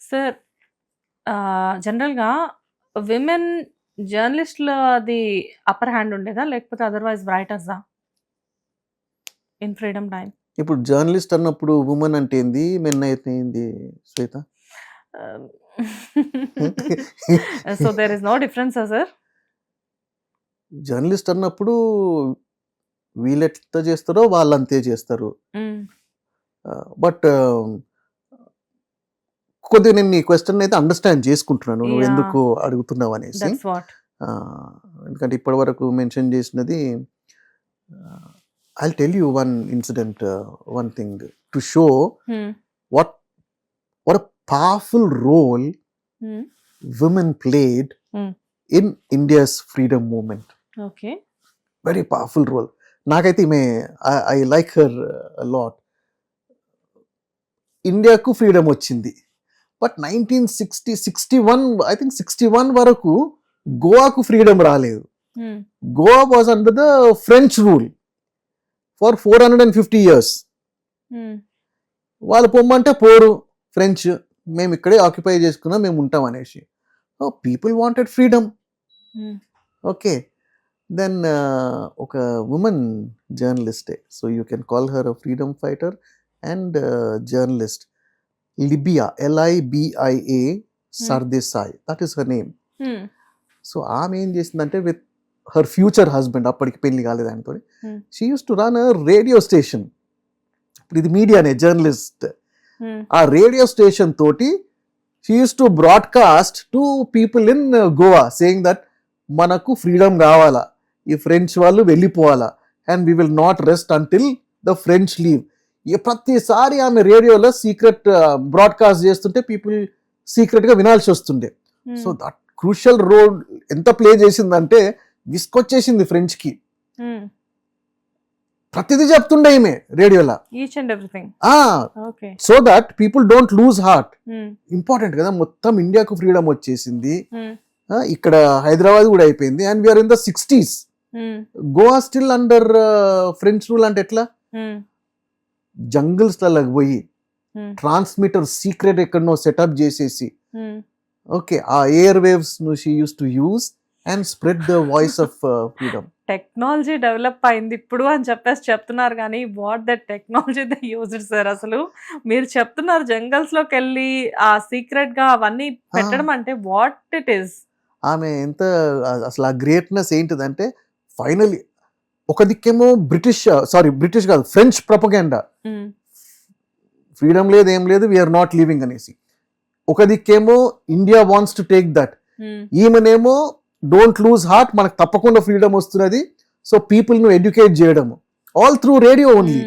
Sir జనరల్గా women జర్నలిస్ట్లో అది upper hand ఉండేదా? లేకపోతే అదర్వైజ్ రైటర్సా ఇన్ ఫ్రీడమ్ టైం ఇప్పుడు జర్నలిస్ట్ అన్నప్పుడు ఉమెన్ అంటే ఏంది? మెన్ అయితే ఏంది Shweta? So there is no difference sir? Journalist అన్నప్పుడు వీళ్ళు ఎట్లా చేస్తారో. వాళ్ళు అంతే చేస్తారు బట్ కొద్దిగా నేను నీ క్వశ్చన్ అయితే అండర్స్టాండ్ చేసుకుంటున్నాను. నువ్వు. ఎందుకు అడుగుతున్నావు అనేసి. ఎందుకంటే ఇప్పటి వరకు మెన్షన్ చేసినది I tell you one incident one thing to show what what powerful role women played. In India's freedom movement okay very powerful role నాకైతే ఈమె ఐ లైక్ హర్ లాట్ ఇండియాకు ఫ్రీడమ్ వచ్చింది. But nineteen sixty sixty one I think sixty one వరకు గోవాకు freedom రాలేదు. Goa was under the French rule for four hundred and fifty years వాళ్ళు పొమ్మంటే పోరు ఫ్రెంచ్ మేము ఇక్కడే ఆక్యుపై చేసుకున్నాం మేము ఉంటాం అనేసి. People wanted freedom okay then ఒక women జర్నలిస్టే so you can call her a freedom fighter and journalist Libia L I B I A Sardesai that is her name so ఆమె ఏం చేసిందంటే విత్ హర్ ఫ్యూచర్ హస్బెండ్ అప్పటికి పెళ్ళి కాలేదు ఆయనతో. Hmm. She uses to run radio station ఇప్పుడు ఇది మీడియానే జర్నలిస్ట్ ఆ రేడియో స్టేషన్ తోటి she uses to broadcast to people in Goa saying that మనకు ఫ్రీడమ్ కావాలా ఈ ఫ్రెంచ్ వాళ్ళు వెళ్ళిపోవాలా. And we will not rest until the French leave ప్రతిసారి ఆమె రేడియోలో సీక్రెట్ బ్రాడ్కాస్ట్ చేస్తుంటే పీపుల్ సీక్రెట్గా వినాల్సి వస్తుండే. సో దట్ క్రూషల్ రోల్ ఎంత ప్లే చేసిందంటే విసుకొచ్చేసింది ఫ్రెంచ్కి ప్రతిదీ చెప్తుండే ఈమె రేడియోలో. So that people don't lose heart. Important కదా మొత్తం ఇండియాకు ఫ్రీడమ్ వచ్చేసింది. ఇక్కడ హైదరాబాద్ కూడా అయిపోయింది. And we're in the sixties Goa still under French rule అంటే ఎట్లా? జంగిల్స్లకు పోయి ట్రాన్స్మిటర్ సీక్రెట్ ఎక్కడనో సెటప్ చేసేసి ఓకే ఆ air వేవ్స్ను she uses to uses and spread the voice of freedom technology develop అయింది ఇప్పుడు అని చెప్పేసి చెప్తున్నారు కానీ what that technology the used sir అసలు మీరు చెప్తున్నారు జంగల్స్లోకి వెళ్ళి ఆ సీక్రెట్గా అవన్నీ పెట్టడం అంటే వాట్ ఇట్ ఈస్ ఆమె ఎంత అసలు ఆ గ్రేట్నెస్ ఏంటిదంటే ఫైనలీ ఒక దిక్కేమో బ్రిటిష్ సారీ బ్రిటిష్ కాదు ఫ్రెంచ్ ప్రొపగెండా ఫ్రీడమ్ లేదు ఏం లేదు వీఆర్ నాట్ లివింగ్ అనేసి. ఒక దిక్కేమో India wants to take that ఈమెనేమో don't lose heart మనకు తప్పకుండా ఫ్రీడమ్ వస్తున్నది. సో పీపుల్ను ఎడ్యుకేట్ చేయడము. All through radio only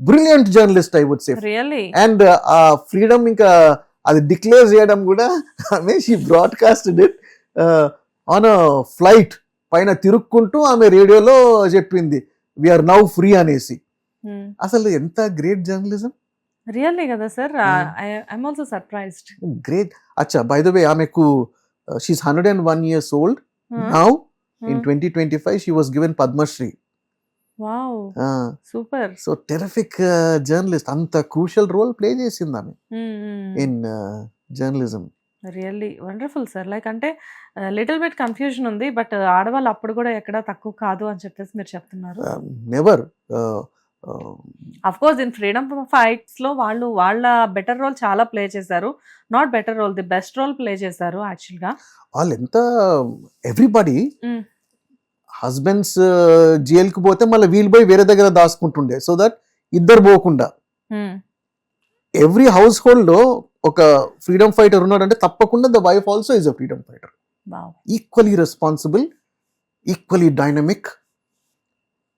brilliant journalist I would say really and ఆ ఫ్రీడమ్ ఇంకా అది డిక్లేర్ చేయడం కూడా ఆమె she broadcast it on flight పైన తిరుక్కుంటూ ఆమె రేడియోలో చెప్పింది వీఆర్ నౌ ఫ్రీ అనేసి. అసలు ఎంత గ్రేట్ జర్నలిజం రియల్లీ కదా sir? Hmm. I'm also surprised great అచ్చా బై ద వే ఆమెకు she's hundred and one years old now in twenty twenty five she was given Padma Shri super so terrific journalist అంత crucial role play చేసింది ఆమె in journalism really wonderful sir. Like అంటే little bit confusion ఉంది but ఆడవాళ్ళు అప్పుడు కూడా ఎక్కడ తక్కువ కాదు అని చెప్పేసి మీరు చెప్తున్నారు. Never of course in freedom ఫైట్స్లో వాళ్ళు వాళ్ళ బెటర్ రోల్ చాలా ప్లే చేశారు. Not better role the best role play చేశారు యాక్చువల్గా వాళ్ళు ఎంత ఎవ్రీబడి. హస్బెండ్స్ జైలుకి పోతే మళ్ళీ వీళ్ళు పోయి వేరే దగ్గర దాచుకుంటుండే. సో దట్ ఇద్దరు పోకుండా. ఎవ్రీ హౌస్ హోల్డ్లో ఒక ఫ్రీడమ్ ఫైటర్ ఉన్నాడంటే తప్పకుండా the wife also is a freedom fighter. Equally responsible equally dynamic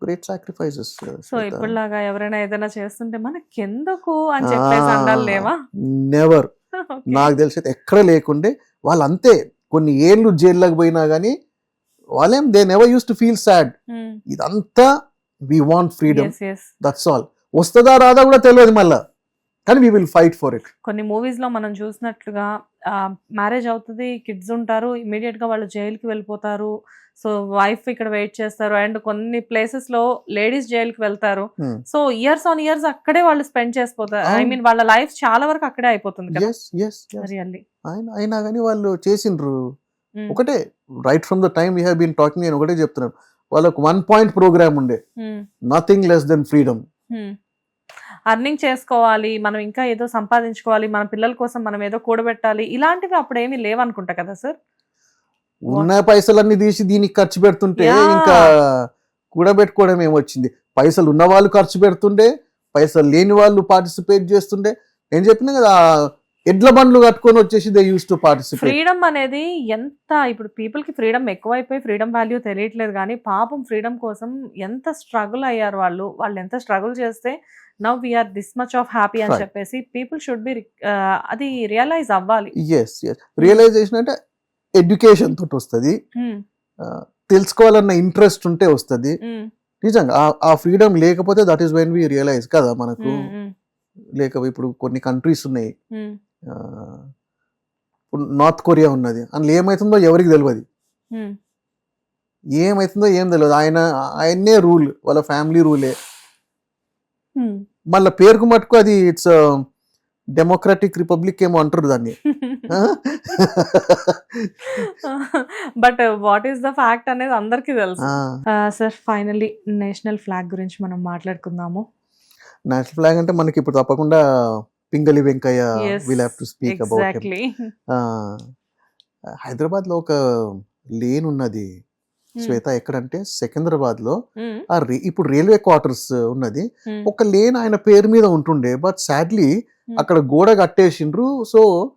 great sacrifices so ఇప్పుడులాగా ఎవరైనా ఏదైనా చేస్తుంటే మనకెందుకు అని చెప్పేసి లేవా? నెవర్. నాకు తెలిసి ఎక్కడ లేకుండే వాళ్ళు అంతే కొన్ని ఏళ్ళు జైల్లోకి పోయినా కానీ వాళ్ళేం they never used to feel sad. ఇదంతా we want freedom. That's all వస్తుందా రాదా కూడా తెలియదు మళ్ళా. కానీ we will fight for it కొన్ని మూవీస్లో మనం చూసినట్లుగా మ్యారేజ్ అవుతుంది కిడ్స్ ఉంటారు ఇమీడియట్గా వాళ్ళు జైలుకి వెళ్ళిపోతారు. సో వైఫ్ ఇక్కడ వెయిట్ చేస్తారు. అండ్ కొన్ని ప్లేసెస్లో లేడీస్ జైలుకి వెళ్తారు. సో ఇయర్స్ ఆన్ ఇయర్స్ అక్కడే వాళ్ళు స్పెండ్ చేసిపోతారు. ఐ. మీన్ వాళ్ళ లైఫ్ చాలా వరకు అక్కడే అయిపోతుంది అయినా కానీ వాళ్ళు చేసిండ్రు. ఒకటే right from the time we been talking నేను ఒకటే చెప్తున్నాను. వాళ్ళకు వన్ పాయింట్ ప్రోగ్రామ్ ఉండే. Nothing less than freedom earning చేసుకోవాలి మనం ఇంకా ఏదో సంపాదించుకోవాలి మన పిల్లల కోసం మనం ఏదో కూడబెట్టాలి ఇలాంటివి అప్పుడు ఏమీ లేవనుకుంటా కదా సార్? ఉన్న పైసలన్నీ తీసి దీనికి ఖర్చు పెడుతుంటే. ఇంకా కూడబెట్టుకోవడం ఏమొచ్చింది? పైసలు ఉన్న వాళ్ళు ఖర్చు పెడుతుండే పైసలు లేని వాళ్ళు పార్టిసిపేట్ చేస్తుండే. నేను చెప్పిన కదా ఎడ్ల బండ్లు కట్టుకొని వచ్చేసి they used to participate freedom అనేది ఎంత ఇప్పుడు పీపుల్కి ఫ్రీడమ్ ఎక్కువైపోయి ఫ్రీడమ్ వాల్యూ తెలియట్లేదు కానీ పాపం ఫ్రీడమ్ కోసం ఎంత స్ట్రగుల్ అయ్యారు వాళ్ళు వాళ్ళు ఎంత స్ట్రగుల్ చేస్తే now we are this much of happy అని. చెప్పేసి పీపుల్ షుడ్ బి అది రియలైజ్ అవ్వాలి. ఎస్ ఎస్ రియలైజేషన్ అంటే ఎడ్యుకేషన్ తోటి వస్తుంది. Hmm, తెలుసుకోవాలన్న ఇంట్రెస్ట్ ఉంటే వస్తుంది. Hmm, నిజంగా ఆ- ఫ్రీడమ్ లేకపోతే that is when we realise కదా మనకు. Hmm, లేక ఇప్పుడు కొన్ని కంట్రీస్ ఉన్నాయి. ఇప్పుడు నార్త్ కొరియా ఉన్నది. అందులో ఏమవుతుందో ఎవరికి తెలియదు. ఏమవుతుందో ఏం తెలియదు ఆయన ఆయన్నే రూల్ వాళ్ళ ఫ్యామిలీ రూలే. మళ్ళీ పేరుకు మటుకు అది ఇట్స్ డెమోక్రటిక్ రిపబ్లిక్ ఏమో అంటారు దాన్ని. But what is the fact అనేది అందరికీ తెలుసు. సార్ ఫైనల్లీ నేషనల్ ఫ్లాగ్ గురించి మనం మాట్లాడుకుందాము. నేషనల్ ఫ్లాగ్ అంటే మనకి ఇప్పుడు తప్పకుండా Pingali Venkayya will have to speak about హైదరాబాద్లో ఒక లేన్ ఉన్నది. శ్వేత ఎక్కడంటే సికింద్రాబాద్లో ఆ ఇప్పుడు రైల్వే క్వార్టర్స్ ఉన్నది. ఒక లేన్ ఆయన పేరు మీద ఉంటుండే బట్ సాడ్లీ అక్కడ గోడ కట్టేసిండ్రు. సో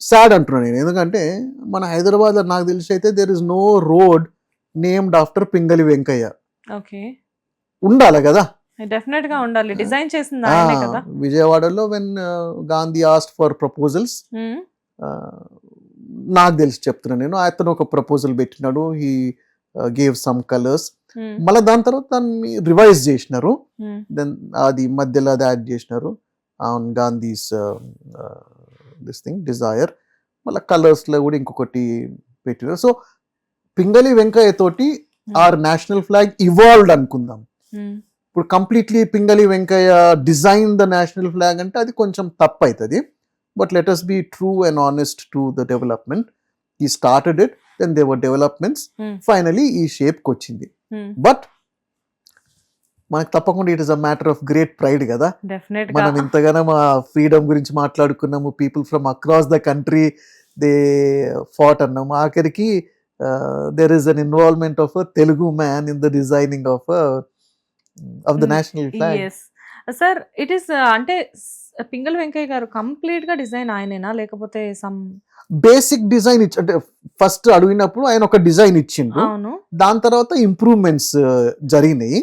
సాడ్ అంటున్నాను నేను. ఎందుకంటే మన హైదరాబాద్లో నాకు తెలిసి అయితే there is no road named after Pingali Venkayya. Okay. ఉండాలి కదా? డెఫినెట్గా ఉండాలి. డిజైన్ చేసింది కదా? విజయవాడలో when Gandhi asked for proposals నాకు తెలిసి చెప్తున్నా నేను. అతను ఒక ప్రపోజల్ పెట్టినాడు. He gave some colours hmm, మళ్ళీ దాని తర్వాత దాన్ని రివైజ్ చేసినారు. Hmm. దెన్ అది మధ్యలో అది యాడ్ చేసినారు. On Gandhi's this thing desire మళ్ళీ కలర్స్లో కూడా ఇంకొకటి పెట్టినారు. సో పింగళి వెంకయ్య తోటి ఆర్ నేషనల్ ఫ్లాగ్ ఇవాల్వ్డ్ అనుకుందాం. Hmm, ఇప్పుడు completely Pingali Venkayya design the national flag అంటే అది కొంచెం తప్పు అవుతుంది. But let us be true and honest to the development he started it then there were developments Hmm. Finally ఈ షేప్కి వచ్చింది. Hmm. బట్ మనకు తప్పకుండా it is a matter of great pride కదా. మనం ఇంతగానో మా ఫ్రీడమ్ గురించి మాట్లాడుకున్నాము. People from across the country they fought అన్నాము. ఆఖరికి there is an involvement of Telugu man in the designing of of the national flag sir it is అంటే పింగళ వెంకయ్య గారు కంప్లీట్గా డిజైన్ ఆయనేనా? లేకపోతే సమ్ బేసిక్ డిజైన్ ఇచ్చి అంటే ఫస్ట్ అడిగినప్పుడు ఆయన ఒక డిజైన్ ఇచ్చిండు. దాని తర్వాత ఇంప్రూవ్మెంట్స్ జరిగినాయి.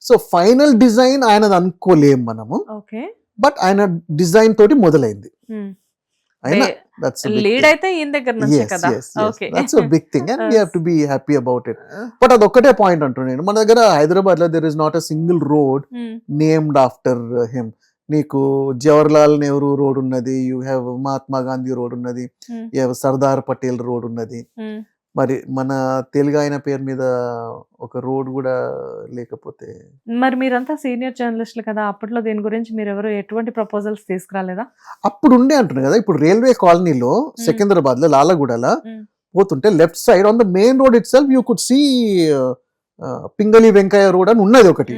సో ఫైనల్ డిజైన్ ఆయనది అనుకోలేం మనము. బట్ ఆయన డిజైన్ తోటి మొదలైంది. అయినా దట్స్ లీడ్ అయితే ఈయన దగ్గర నుంచే కదా? Okay. That's a big thing and we have to be happy about it but అది ఒక్కటే పాయింట్ అంటున్నాను మన దగ్గర హైదరాబాద్లో there is not a single road named after him నీకు జవహర్లాల్ నెహ్రూ రోడ్ ఉన్నది you have Mahatma Gandhi road ఉన్నది Hmm. సర్దార్ పటేల్ రోడ్ ఉన్నది మరి మన తెలుగు ఆయన పేరు మీద ఒక రోడ్ కూడా లేకపోతే మరి మీరంతా సీనియర్ జర్నలిస్టులు కదా అప్పట్లో దీని గురించి మీరు ఎవరు ఎటువంటి ప్రపోజల్స్ తీసుకురాలేదా అప్పుడు ఉండే అంటున్నారు కదా ఇప్పుడు రైల్వే కాలనీలో సికింద్రాబాద్లో లాలగూడలో Hmm. పోతుంటే left side on the main road itself you could see Pingali Venkayya road అని ఉన్నది ఒకటి.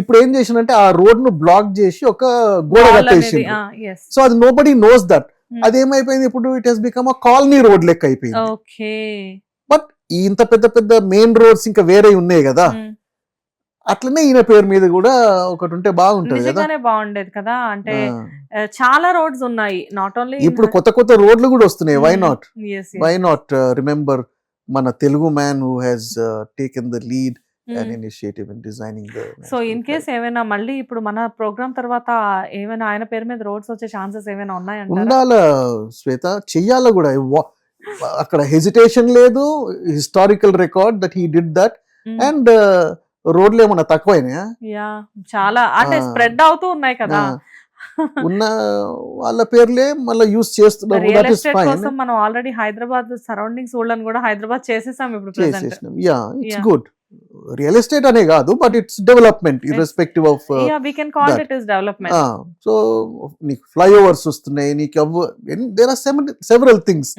ఇప్పుడు ఏం చేసినంటే ఆ రోడ్ను బ్లాక్ చేసి ఒక గోడ Wall కట్టేసి అనేది, yes. సో అది నో బడీ నోస్ దట్. అదేమైపోయింది ఇప్పుడు it has become a colony road లెక్క అయిపోయింది. బట్ ఇంత పెద్ద పెద్ద మెయిన్ రోడ్స్ ఇంకా వేరే ఉన్నాయి కదా. అట్లనే ఈయన పేరు మీద కూడా ఒకటి ఉంటే బాగుంటది నిజంగానే బాగుండేది కదా. అంటే చాలా రోడ్స్ ఉన్నాయి. నాట్ ఓన్లీ ఇప్పుడు కొత్త కొత్త రోడ్లు కూడా వస్తున్నాయి. Why not why not remember మన Telugu man who has taken the lead and initiative in designing so in case ఏమైనా మళ్ళీ ఇప్పుడు మన ప్రోగ్రామ్ తర్వాత ఏమైనా ఆయన పేరు మీద రోడ్స్ వచ్చే ఛాన్సెస్ ఏమైనా ఉన్నాయంటారా? ఉండాల శ్వేత? చెయ్యాల కూడా? అక్కడ హెజిటేషన్ లేదు historical record that he did that. And రోడ్లు ఏమన్నా తక్కువైనాయా? యా చాలా. అంటే. స్ప్రెడ్ అవుతూ ఉన్నాయి కదా. ఉన్న వాళ్ళ పేర్లే మళ్ళీ యూస్ చేస్తున్నాము real that is estate fine కోసం మనం ఆల్రెడీ హైదరాబాద్ సరౌండింగ్స్ ఊళ్ళని కూడా హైదరాబాద్ చేసేసాం ఇప్పుడు చేసేసినాం yeah it's. Good real estate అనే కాదు but it's development irrespective of yeah we can call that. It is development so నీకు ఫ్లైఓవర్స్ వస్తున్నాయి నీకు there are several things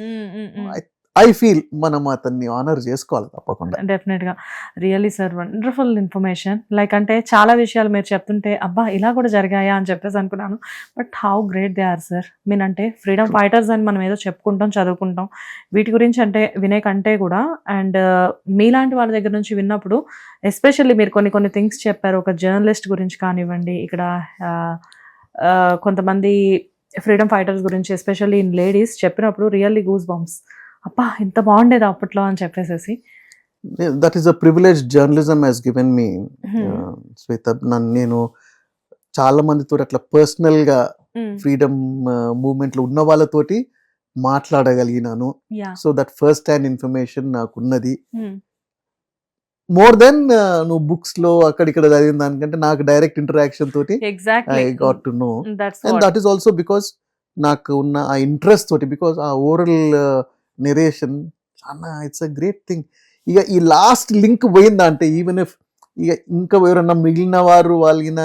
I feel మనం అతన్ని ఆనర్ చేసుకోవాలి తప్పకుండా. డెఫినెట్గా. Really sir wonderful information like అంటే చాలా విషయాలు మీరు చెప్తుంటే అబ్బా ఇలా కూడా జరిగాయా అని చెప్పేసి అనుకున్నాను. But how great they are sir మీనంటే freedom fighters అని మనం ఏదో చెప్పుకుంటాం చదువుకుంటాం. వీటి గురించి అంటే వినే కంటే కూడా అండ్ మీలాంటి వాళ్ళ దగ్గర నుంచి విన్నప్పుడు ఎస్పెషల్లీ మీరు కొన్ని కొన్ని థింగ్స్ చెప్పారు. ఒక జర్నలిస్ట్ గురించి కానివ్వండి ఇక్కడ ఆ, ఆ, కొంతమంది ఫ్రీడమ్ ఫైటర్స్ గురించి ఎస్పెషల్లీ ఇన్ లేడీస్ చెప్పినప్పుడు రియల్లీ గూస్ బంప్స్ అబ్బా ఇంత బాగుండేది అప్పట్లో అని చెప్పేసేసి. That is a privilege journalism has given me. Shweta నన్ను నేను చాలా మందితో అట్లా పర్సనల్గా Mm. ఫ్రీడమ్ మూవ్మెంట్లో ఉన్న వాళ్ళతోటి మాట్లాడగలిగినాను. So that first hand information నాకు ఉన్నది. మోర్ దెన్ నువ్వు బుక్స్లో అక్కడ ఇక్కడ చదివిన దానికంటే నాకు డైరెక్ట్ ఇంటరాక్షన్ తోటి I got to know and that is also because నాకు ఉన్న ఆ ఇంట్రెస్ట్ తోటి బికాస్ ఆ ఓరల్ నెరేషన్ చాలా ఇట్స్ అ గ్రేట్ థింగ్ ఇక ఈ లాస్ట్ లింక్ పోయిందా అంటే ఈవెన్ ఇఫ్ ఇక ఇంకా ఎవరన్నా మిగిలిన వారు వాళ్ళగిన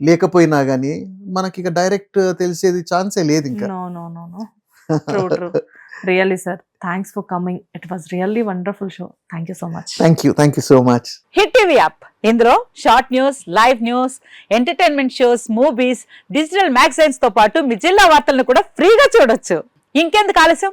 లేకపోయినా కానీ మనకి ఇక డైరెక్ట్ తెలిసేది ఛాన్సే లేదు ఇంకా. No no no no true true really sir thanks for coming it was really wonderful show thank you so much thank you thank you so much hit TV app ఇందులో short news live news entertainment shows movies digital మ్యాగజైన్స్తో పాటు మీ జిల్లా వార్తలను కూడా ఫ్రీగా చూడొచ్చు. ఇంకెందుకు ఆలస్యం?